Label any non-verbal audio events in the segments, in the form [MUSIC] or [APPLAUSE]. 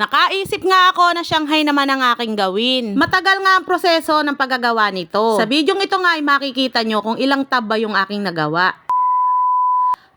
Nakaisip nga ako na Shanghai naman ang aking gawin. Matagal nga ang proseso ng paggagawa nito. Sa bidyong ito nga ay makikita nyo kung ilang tab ba yung aking nagawa.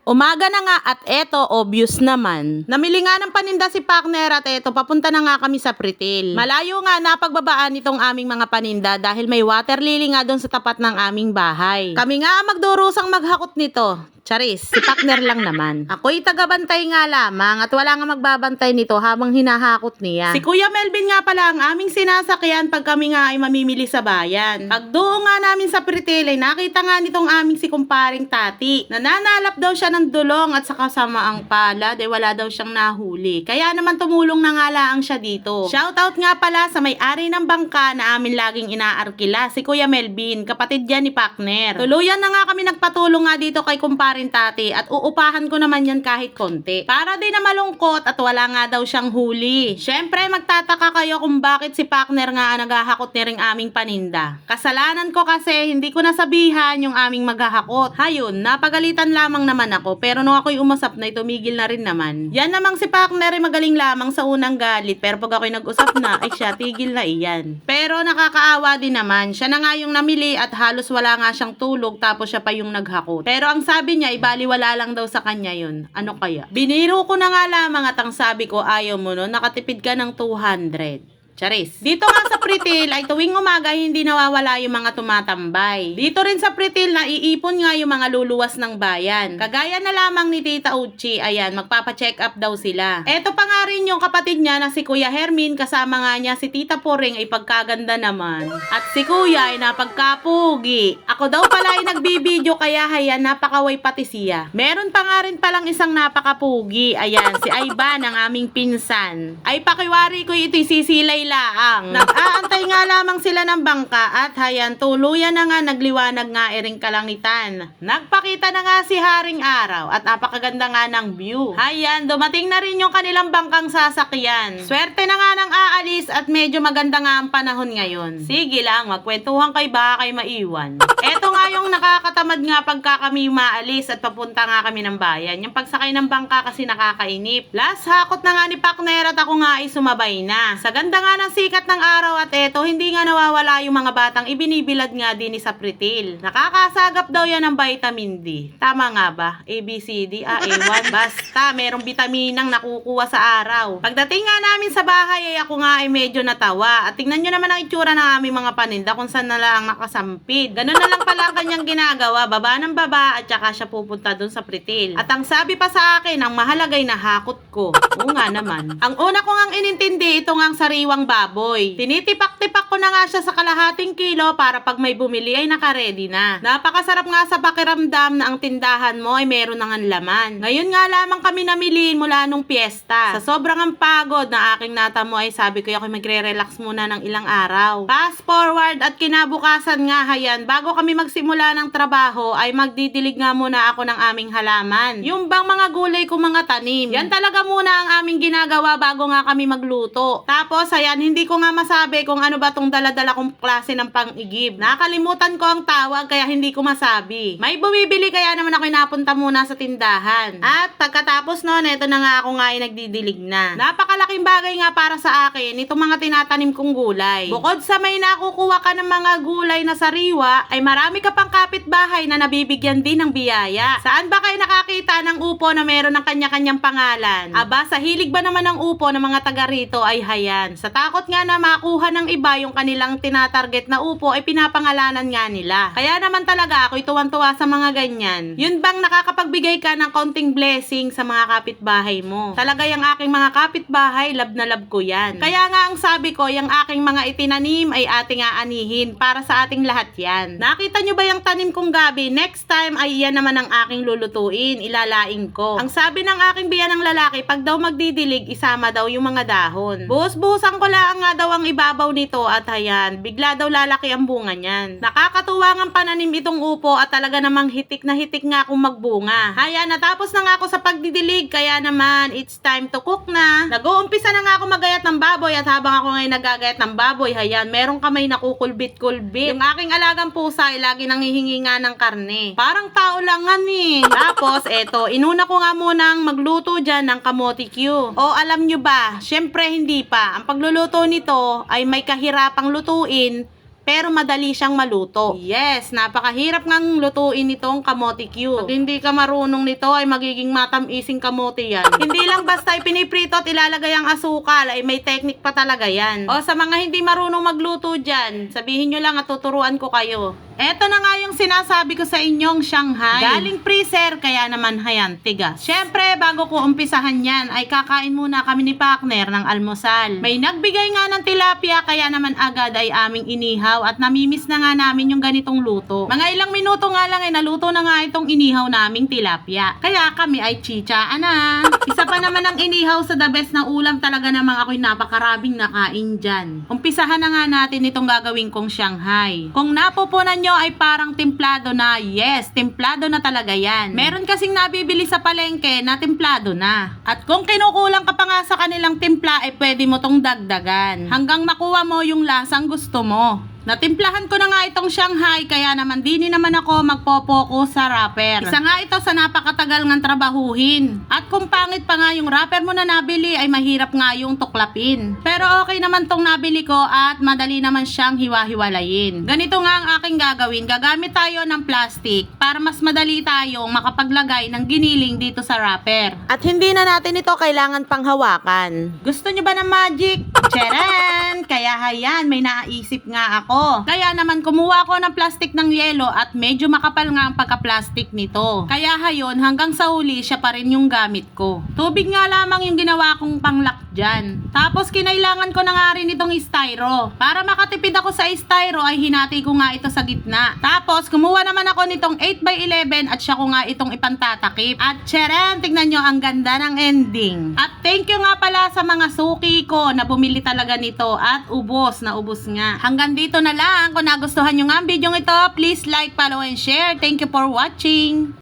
Umaga na nga at eto obvious naman. Namili nga ng paninda si partner at eto papunta na nga kami sa Pritil. Malayo nga napagbabaan itong aming mga paninda dahil may water lily nga doon sa tapat ng aming bahay. Kami nga ang magdurusang maghakot nito. Charis, si partner lang naman. Ako'y tagabantay nga lamang at wala nga magbabantay nito habang hinahakot niya. Si Kuya Melvin nga pala ang aming sinasakyan pag kami nga ay mamimili sa bayan. Pag doon nga namin sa Pritil ay nakita nga nitong aming si kumparing tati. Nananalap daw siya ng dulong at saka sama ang palad ay wala daw siyang nahuli. Kaya naman tumulong na nga laang siya dito. Shoutout nga pala sa may-ari ng bangka na amin laging inaarkila, si Kuya Melvin, kapatid yan ni partner. Tuluyan na nga kami nagpatulong nga dito kay kumparing tati at uupahan ko naman yan kahit konti. Para din na malungkot at wala nga daw siyang huli. Syempre magtataka kayo kung bakit si partner nga ang naghahakot ni ring aming paninda. Kasalanan ko kasi hindi ko nasabihan yung aming maghahakot. Hayun, napagalitan lamang naman ako pero nung ako'y umasap na tumigil na rin naman. Yan namang si partner ay magaling lamang sa unang galit pero pag ako'y nag-usap na ay siya tigil na iyan. Pero nakakaawa din naman. Siya na nga yung namili at halos wala nga siyang tulog tapos siya pa yung naghakot. Pero ang sabi niya, ibaliwala lang daw sa kanya yun. Ano kaya? Biniro ko na nga lamang at ang sabi ko, ayaw mo no, nakatipid ka ng 200. Charis. Dito nga sa Pritil ay tuwing umaga hindi nawawala yung mga tumatambay. Dito rin sa Pritil naiipon nga yung mga luluwas ng bayan. Kagaya na lamang ni Tita Uchi, ayan, magpapa-check up daw sila. Eto pa nga rin yung kapatid niya na si Kuya Hermin, kasama nga niya si Tita Poring ay pagkaganda naman. At si Kuya ay napagkapugi. Ako daw pala ay nagbibideo kaya hayan napakaway pati siya. Meron pa nga rin palang isang napakapugi. Ayan, si Aiba ng aming pinsan. Ay pakiwari ko ito'y sisilay laang. Nag-aantay nga lamang sila ng bangka at hayan tuluyan na nga nagliwanag nga iring kalangitan. Nagpakita na nga si Haring Araw at napakaganda nga ng view. Hayan, dumating na rin yung kanilang bangkang sasakyan. Swerte na nga ng aalis at medyo maganda nga ang panahon ngayon. Sige lang, magkwentuhan kay baka kay maiwan. Eto nga yung nakakatamad nga pagka kami maalis at papunta nga kami ng bayan. Yung pagsakay ng bangka kasi nakakainip. Last hakot na nga ni Pakner at ako nga ay sumabay na. Sa ganda nga ng sikat ng araw at eto, hindi nga nawawala yung mga batang ibinibilad nga din ni sa Pritil. Nakakasagap daw yan ng vitamin D. Tama nga ba? A, B, C, D, A, A1. Basta, merong bitaminang nakukuha sa araw. Pagdating nga namin sa bahay ay ako nga ay medyo natawa. At tingnan nyo naman ang itsura ng aming mga paninda kung saan na lang nakasampid. Ganun na lang pala ang kanyang ginagawa. Baba ng baba at saka siya pupunta dun sa Pritil. At ang sabi pa sa akin, ang mahalagay na hakot ko. Oo nga naman. Ang una ko ngang inintindi, ito ngang sariwang baboy. Tinitipak-tipak ko na nga siya sa kalahating kilo para pag may bumili ay nakaredy na. Napakasarap nga sa pakiramdam na ang tindahan mo ay meron ng laman. Ngayon nga lamang kami namili mula nung piyesta. Sa sobrang ang pagod na aking natamo ay sabi ko ako magre-relax muna ng ilang araw. Fast forward at kinabukasan nga hayan, bago kami magsimula ng trabaho ay magdidilig nga muna ako ng aming halaman. Yung bang mga gulay ko mga tanim. Yan talaga muna ang aming ginagawa bago nga kami magluto. Tapos ayan, hindi ko nga masabi kung ano ba tong daladala kong klase ng pang-igib. Nakalimutan ko ang tawag kaya hindi ko masabi. May bumibili kaya naman ako napunta muna sa tindahan. At pagkatapos noon, eto na nga ako nga ay nagdidilig na. Napakalaking bagay nga para sa akin itong mga tinatanim kong gulay. Bukod sa may nakukuha ka ng mga gulay na sariwa, ay marami ka pang kapitbahay na nabibigyan din ng biyaya. Saan ba kayo nakakita ng upo na meron ng kanya-kanyang pangalan? Aba, sa hilig ba naman ng upo ng mga taga rito ay hayan. Sa takot nga na makuha ng iba yung kanilang tinatarget na upo ay pinapangalanan nga nila. Kaya naman talaga ako'y tuwan-tuwa sa mga ganyan. Yun bang nakakapagbigay ka ng konting blessing sa mga kapitbahay mo? Talaga yung aking mga kapitbahay, love na love ko yan. Kaya nga ang sabi ko, yung aking mga itinanim ay ating aanihin para sa ating lahat yan. Nakita nyo ba yung tanim kong gabi? Next time ay yan naman ang aking lulutuin, ilalaing ko. Ang sabi ng aking biyan ng lalaki, pag daw magdidilig, isama daw yung mga dahon. Buhos-buhusan ko lang nga daw ang iba ibabaw nito at ayan, bigla daw lalaki ang bunga niyan. Nakakatuwa ang pananim itong upo at talaga namang hitik na hitik nga akong magbunga. Ayan, natapos na nga ako sa pagdidilig kaya naman it's time to cook na. Nag-uumpisa na nga ako magayat ng baboy at habang ako ngayon nagagayat ng baboy, ayan, meron kamay na kukulbit-kulbit. Yung aking alagang pusa ay lagi nanghihingi nga ng karne. Parang tao lang nga ni. Tapos, eto, inuna ko nga munang magluto dyan ng kamote Q. O alam nyo ba, syempre hindi pa. Ang pagluluto nito ay may kahirapang lutuin pero madali siyang maluto. Yes, napakahirap ngang lutuin itong kamote Q. Pag hindi ka marunong nito ay magiging matamising kamote yan. [LAUGHS] hindi lang basta ipiniprito at ilalagay ang asukal ay may technique pa talaga yan. O sa mga hindi marunong magluto dyan, sabihin nyo lang at tuturuan ko kayo. Eto na nga yung sinasabi ko sa inyong Shanghai. Galing freezer, kaya naman hayan, tigas. Syempre, bago ko umpisahan yan, ay kakain muna kami ni Pakner ng almusal. May nagbigay nga ng tilapia, kaya naman agad ay aming inihaw at namimiss na nga namin yung ganitong luto. Mga ilang minuto nga lang ay naluto na nga itong inihaw naming tilapia. Kaya kami ay chicha na. Isa pa naman ang inihaw sa the best na ulam talaga namang ako'y napakarabing nakain dyan. Umpisahan na nga natin itong gagawin kong Shanghai. Kung napupunan nyo ay parang templado na. Yes, templado na talaga yan. Meron kasing nabibili sa palengke na templado na. At kung kinukulang ka pa nga sa kanilang timpla, ay pwede mo tong dagdagan. Hanggang makuha mo yung lasang gusto mo. Natimplahan ko na nga itong Shanghai kaya naman dini naman ako magpo-focus sa wrapper. Isa nga ito sa napakatagal ng trabahuhin. At kung pangit pa nga yung wrapper mo na nabili ay mahirap nga yung tuklapin. Pero okay naman tong nabili ko at madali naman siyang hiwa-hiwalayin. Ganito nga ang aking gagawin. Gagamit tayo ng plastic para mas madali tayong makapaglagay ng giniling dito sa wrapper. At hindi na natin ito kailangan pang hawakan. Gusto nyo ba ng magic? Charan! Kaya hayan, may naisip nga ako. Kaya naman kumuha ako ng plastic ng yelo at medyo makapal nga ang pagka-plastic nito. Kaya hayon, hanggang sa huli, siya pa rin yung gamit ko. Tubig nga lamang yung ginawa kong panglock dyan. Tapos kinailangan ko na nga rin itong styro. Para makatipid ako sa styro ay hinati ko nga ito sa gitna. Tapos kumuha naman ako nitong 8x11 at siya ko nga itong ipantatakip. At charan, tignan nyo ang ganda ng ending. At thank you nga pala sa mga suki ko na bumili talaga nito at ubos na ubos nga. Hanggang dito na lang. Kung nagustuhan nyo nga ang video ito, please like, follow, and share. Thank you for watching.